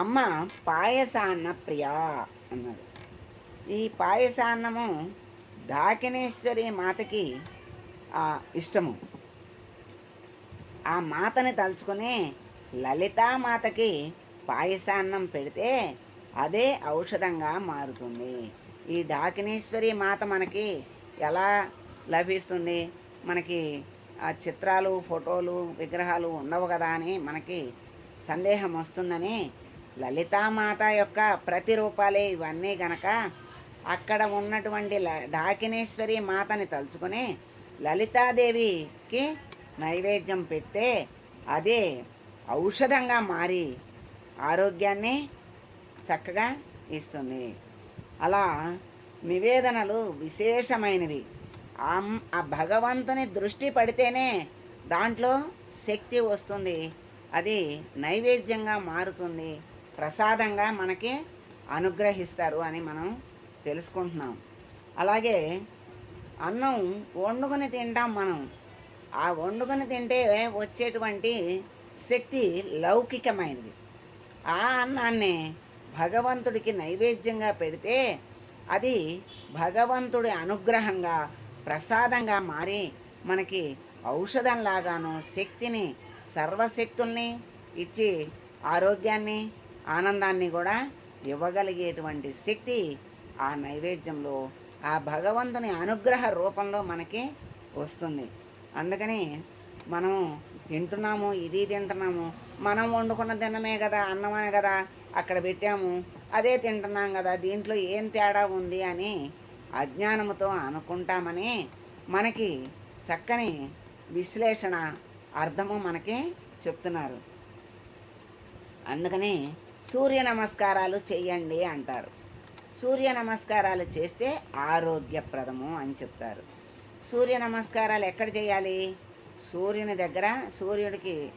అమ్మ పాయసాన్న ప్రియా అన్నాడు. ఈ పాయసాన్నము దాకినేశ్వరి మాతకి ఆ, ఇష్టము. ఆ మాతని తలుచుకుని లలితామాతకి పాయసాన్నం పెడితే అదే ఔషధంగా మారుతుంది. ఈ డాకినేశ్వరి మాత మనకి ఎలా లభిస్తుంది? మనకి ఆ చిత్రాలు ఫోటోలు విగ్రహాలు ఉండవు కదా అని మనకి సందేహం వస్తుందని లలితామాత యొక్క ప్రతిరూపాలే ఇవన్నీ గనక అక్కడ ఉన్నటువంటి డాకినేశ్వరి మాతని తలుచుకుని లలితాదేవికి నైవేద్యం పెడితే అదే ఔషధంగా మారి ఆరోగ్యాన్ని చక్కగా ఇస్తుంది. అలా నివేదనలు విశేషమైనవి. ఆ భగవంతుని దృష్టి పడితేనే దాంట్లో శక్తి వస్తుంది. అది నైవేద్యంగా మారుతుంది. ప్రసాదంగా మనకి అనుగ్రహిస్తారు అని మనం తెలుసుకుంటున్నాం. అలాగే అన్నం వండుకొని తింటాం మనం. ఆ వండుకొని తింటే వచ్చేటువంటి శక్తి లౌకికమైనది. ఆ అన్నాన్ని భగవంతుడికి నైవేద్యంగా పెడితే అది భగవంతుడి అనుగ్రహంగా ప్రసాదంగా మారి మనకి ఔషధంలాగాను శక్తిని సర్వశక్తుల్ని ఇచ్చి ఆరోగ్యాన్ని ఆనందాన్ని కూడా ఇవ్వగలిగేటువంటి శక్తి ఆ నైవేద్యంలో ఆ భగవంతుని అనుగ్రహ రూపంలో మనకి వస్తుంది. అందుకని మనం తింటున్నాము ఇది తింటున్నాము మనం వండుకున్న తినమే కదా అన్నమనే కదా అక్కడ పెట్టాము అదే తింటున్నాం కదా దీంట్లో ఏం తేడా ఉంది అని అజ్ఞానముతో అనుకుంటామని మనకి చక్కని విశ్లేషణ అర్థము మనకి చెప్తున్నారు. అందుకని సూర్య నమస్కారాలు చేయండి అంటారు. సూర్య నమస్కారాలు చేస్తే ఆరోగ్యప్రదము అని చెప్తారు. సూర్య నమస్కారాలు ఎక్కడ చేయాలి? సూర్యుని దగ్గర సూర్యుడికి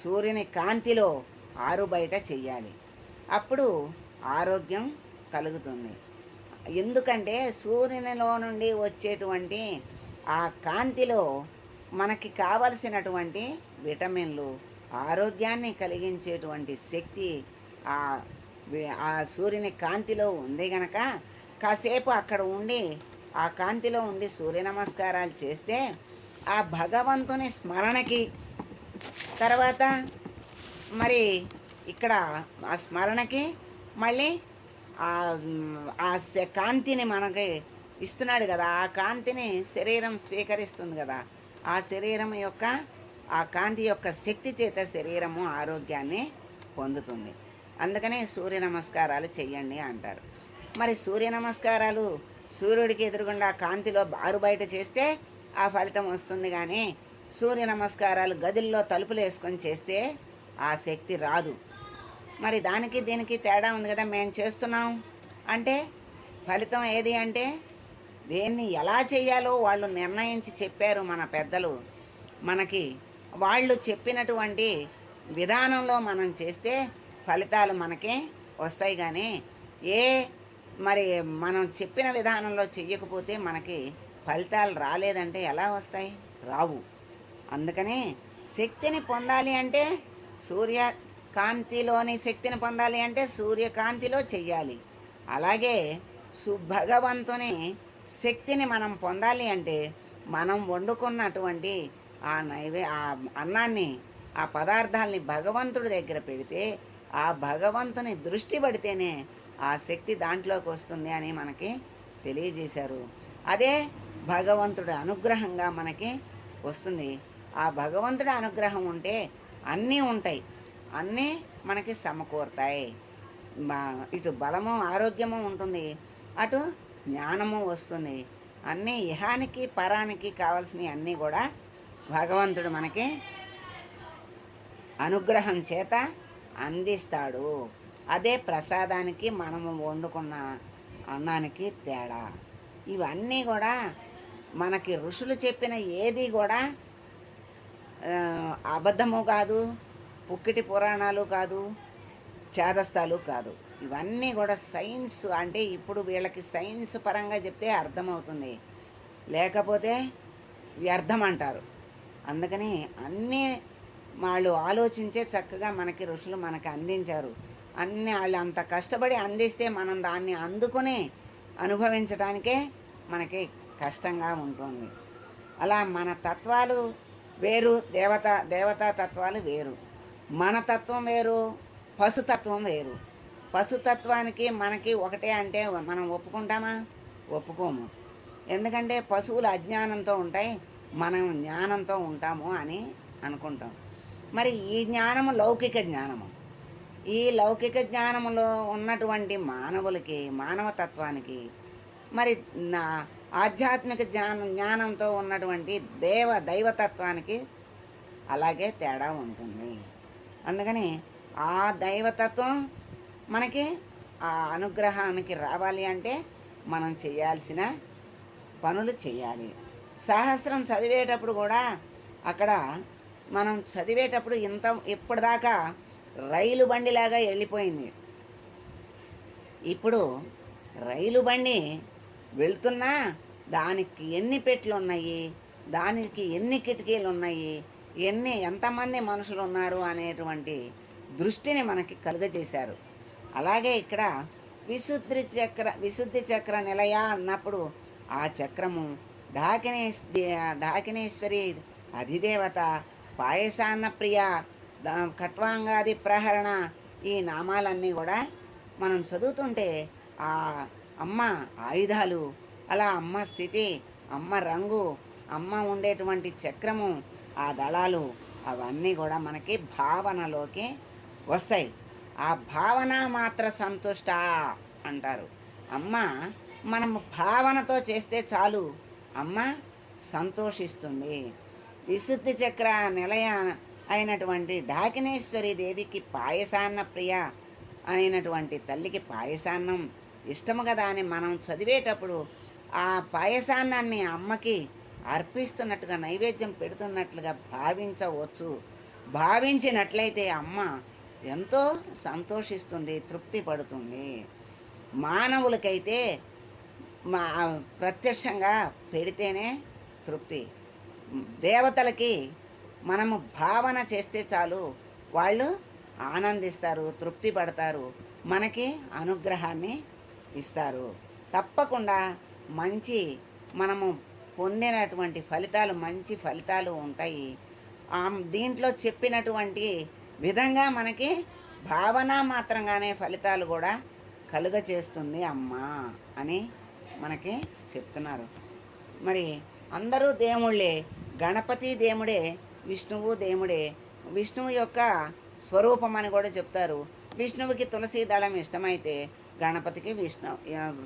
సూర్యుని కాంతిలో ఆరు బయట చెయ్యాలి. అప్పుడు ఆరోగ్యం కలుగుతుంది. ఎందుకంటే సూర్యునిలో నుండి వచ్చేటువంటి ఆ కాంతిలో మనకి కావలసినటువంటి విటమిన్లు ఆరోగ్యాన్ని కలిగించేటువంటి శక్తి ఆ సూర్యుని కాంతిలో ఉంది గనక కాసేపు అక్కడ ఉండి ఆ కాంతిలో ఉండి సూర్య నమస్కారాలు చేస్తే ఆ భగవంతుని స్మరణకి తర్వాత మరి ఇక్కడ ఆ స్మరణకి మళ్ళీ ఆ శ- కాంతిని మనకి ఇస్తున్నాడు కదా. ఆ కాంతిని శరీరం స్వీకరిస్తుంది కదా. ఆ శరీరం యొక్క ఆ కాంతి యొక్క శక్తి చేత శరీరము ఆరోగ్యాన్ని పొందుతుంది. అందుకనే సూర్య నమస్కారాలు చెయ్యండి అంటారు. మరి సూర్య నమస్కారాలు సూర్యుడికి ఎదురుగుండా కాంతిలో బారు బయట చేస్తే ఆ ఫలితం వస్తుంది కానీ సూర్య నమస్కారాలు గదుల్లో తలుపులు వేసుకొని చేస్తే ఆ శక్తి రాదు. మరి దానికి దీనికి తేడా ఉంది కదా మేము చేస్తున్నాం. అంటే ఫలితం ఏది అంటే దేన్ని ఎలా చేయాలో వాళ్ళు నిర్ణయించి చెప్పారు మన పెద్దలు. మనకి వాళ్ళు చెప్పినటువంటి విధానంలో మనం చేస్తే ఫలితాలు మనకే వస్తాయి కానీ ఏ మరి మనం చెప్పిన విధానంలో చెయ్యకపోతే మనకి ఫలితాలు రాలేదంటే ఎలా వస్తాయి? రావు. అందుకని శక్తిని పొందాలి అంటే సూర్యకాంతిలోని శక్తిని పొందాలి అంటే సూర్యకాంతిలో చెయ్యాలి. అలాగే సు భగవంతుని శక్తిని మనం పొందాలి అంటే మనం వండుకున్నటువంటి ఆ నైవే ఆ అన్నాన్ని ఆ పదార్థాల్ని భగవంతుడి దగ్గర పెడితే ఆ భగవంతుని దృష్టి పడితేనే ఆ శక్తి దాంట్లోకి వస్తుంది అని మనకి తెలియజేశారు. అదే భగవంతుడి అనుగ్రహంగా మనకి వస్తుంది. ఆ భగవంతుడి అనుగ్రహం ఉంటే అన్నీ ఉంటాయి. అన్నీ మనకి సమకూరుతాయి. ఇటు బలము ఆరోగ్యము ఉంటుంది. అటు జ్ఞానము వస్తుంది. అన్నీ ఇహానికి పరానికి కావాల్సినవి అన్నీ కూడా భగవంతుడు మనకి అనుగ్రహం చేత అందిస్తాడు. అదే ప్రసాదానికి మనము వండుకున్న అన్నానికి తేడా. ఇవన్నీ కూడా మనకి ఋషులు చెప్పిన ఏది కూడా అబద్ధము కాదు పుక్కిటి పురాణాలు కాదు చేదస్తాలు కాదు. ఇవన్నీ కూడా సైన్స్ అంటే ఇప్పుడు వీళ్ళకి సైన్స్ పరంగా చెప్తే అర్థమవుతుంది. లేకపోతే వ్యర్థం అంటారు. అందుకని అన్నీ వాళ్ళు ఆలోచించే చక్కగా మనకి ఋషులు మనకి అందించారు. అన్ని వాళ్ళు అంత కష్టపడి అందిస్తే మనం దాన్ని అందుకుని అనుభవించడానికే మనకి కష్టంగా ఉంటుంది. అలా మన తత్వాలు వేరు దేవత దేవతా తత్వాలు వేరు. మన తత్వం వేరు పశుతత్వం వేరు. పశుతత్వానికి మనకి ఒకటే అంటే మనం ఒప్పుకుంటామా? ఒప్పుకోము. ఎందుకంటే పశువులు అజ్ఞానంతో ఉంటాయి మనం జ్ఞానంతో ఉంటాము అని అనుకుంటాం. మరి ఈ జ్ఞానము లౌకిక జ్ఞానము. ఈ లౌకిక జ్ఞానములో ఉన్నటువంటి మానవులకి మానవతత్వానికి మరి నా ఆధ్యాత్మిక జ్ఞానం జ్ఞానంతో ఉన్నటువంటి దేవ దైవతత్వానికి అలాగే తేడా ఉంటుంది. అందుకని ఆ దైవతత్వం మనకి ఆ అనుగ్రహానికి రావాలి అంటే మనం చేయాల్సిన పనులు చేయాలి. సహస్రం చదివేటప్పుడు కూడా అక్కడ మనం చదివేటప్పుడు ఇంత ఇప్పటిదాకా రైలు బండిలాగా వెళ్ళిపోయింది. ఇప్పుడు రైలు బండి వెళ్తున్నా దానికి ఎన్ని పెట్లు ఉన్నాయి దానికి ఎన్ని కిటికీలు ఉన్నాయి ఎన్ని ఎంతమంది మనుషులు ఉన్నారు అనేటువంటి దృష్టిని మనకి కలుగజేశారు. అలాగే ఇక్కడ విశుద్ధి చక్ర విశుద్ధి చక్ర నిలయ అన్నప్పుడు ఆ చక్రము డాకినే డాకినేశ్వరి అధిదేవత పాయసాన్న ప్రియ కట్వాంగాది ఖట్వాంగాది ప్రహరణ ఈ నామాలన్నీ కూడా మనం చదువుతుంటే ఆ అమ్మ ఆయుధాలు అలా అమ్మ స్థితి అమ్మ రంగు అమ్మ ఉండేటువంటి చక్రము ఆ దళాలు అవన్నీ కూడా మనకి భావనలోకి వస్తాయి. ఆ భావన మాత్ర సంతుష్ట అంటారు. అమ్మ మనం భావనతో చేస్తే చాలు. అమ్మ సంతోషిస్తుంది. విశుద్ధి చక్ర నిలయ అయినటువంటి డాకినేశ్వరి దేవికి పాయసాన్న ప్రియ అయినటువంటి తల్లికి పాయసాన్నం ఇష్టము కదా అని మనం చదివేటప్పుడు ఆ పాయసాన్నాన్ని అమ్మకి అర్పిస్తున్నట్టుగా నైవేద్యం పెడుతున్నట్లుగా భావించవచ్చు. భావించినట్లయితే అమ్మ ఎంతో సంతోషిస్తుంది తృప్తి పడుతుంది. మానవులకైతే మా ప్రత్యక్షంగా పెడితేనే తృప్తి. దేవతలకి మనము భావన చేస్తే చాలు. వాళ్ళు ఆనందిస్తారు తృప్తి పడతారు మనకి అనుగ్రహాన్ని ఇస్తారు. తప్పకుండా మంచి మనము పొందినటువంటి ఫలితాలు మంచి ఫలితాలు ఉంటాయి. ఆ దీంట్లో చెప్పినటువంటి విధంగా మనకి భావన మాత్రంగానే ఫలితాలు కూడా కలుగ చేస్తుంది అమ్మ అని మనకి చెప్తున్నారు. మరి అందరూ దేవుళ్ళే గణపతి దేవుడే విష్ణువు దేవుడే. విష్ణువు యొక్క స్వరూపం అని కూడా చెప్తారు. విష్ణువుకి తులసి దళం ఇష్టమైతే గణపతికి విష్ణు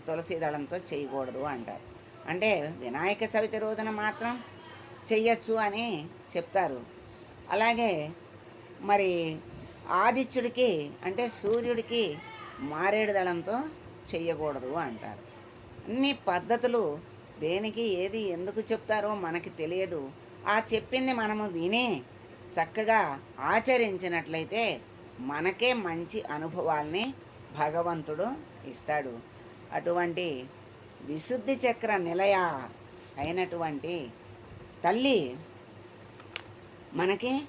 తులసి దళంతో చేయకూడదు అంటారు. అంటే వినాయక చవితి రోజున మాత్రం చెయ్యొచ్చు అని చెప్తారు. అలాగే మరి ఆదిత్యుడికి అంటే సూర్యుడికి మారేడు దళంతో చెయ్యకూడదు అంటారు. అన్ని పద్ధతులు దేనికి ఏది ఎందుకు చెప్తారో మనకి తెలియదు. ఆ చెప్పింది మనము విని చక్కగా ఆచరించినట్లయితే మనకే మంచి అనుభవాల్ని భగవంతుడు ఇస్తాడు. అటువంటి విశుద్ధి చక్ర నిలయ అయినటువంటి తల్లి మనకి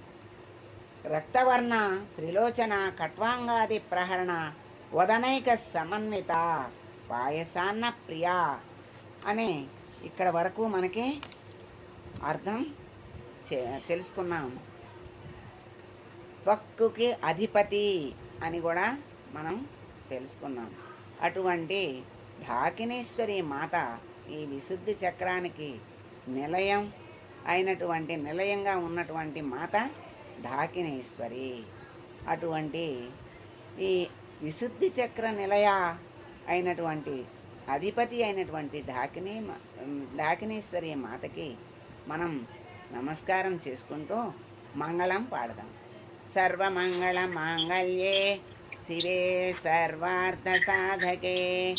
రక్తవర్ణ త్రిలోచన కట్వాంగాది ప్రహరణ వదనైక సమన్విత పాయసాన్న ప్రియ అనే ఇక్కడ వరకు మనకి అర్థం తెలుసుకున్నాం. త్వక్కుకి అధిపతి అని కూడా మనం తెలుసుకున్నాం. అటువంటి ఢాకినేశ్వరి మాత ఈ విశుద్ధి చక్రానికి నిలయం అయినటువంటి నిలయంగా ఉన్నటువంటి మాత ఢాకినేశ్వరి అటువంటి ఈ విశుద్ధి చక్ర నిలయ అయినటువంటి అధిపతి అయినటువంటి ఢాకిని మ- ఢాకినేశ్వరి మాతకి మనం నమస్కారం చేసుకుంటూ మంగళం పాడదాం. సర్వమంగళ మాంగళ్యే శివే సర్వార్థ సాధకే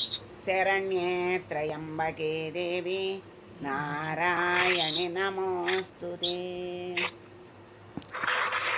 శరణ్యే త్రయంబకే దేవి. నారాయణి నమోస్తుతే.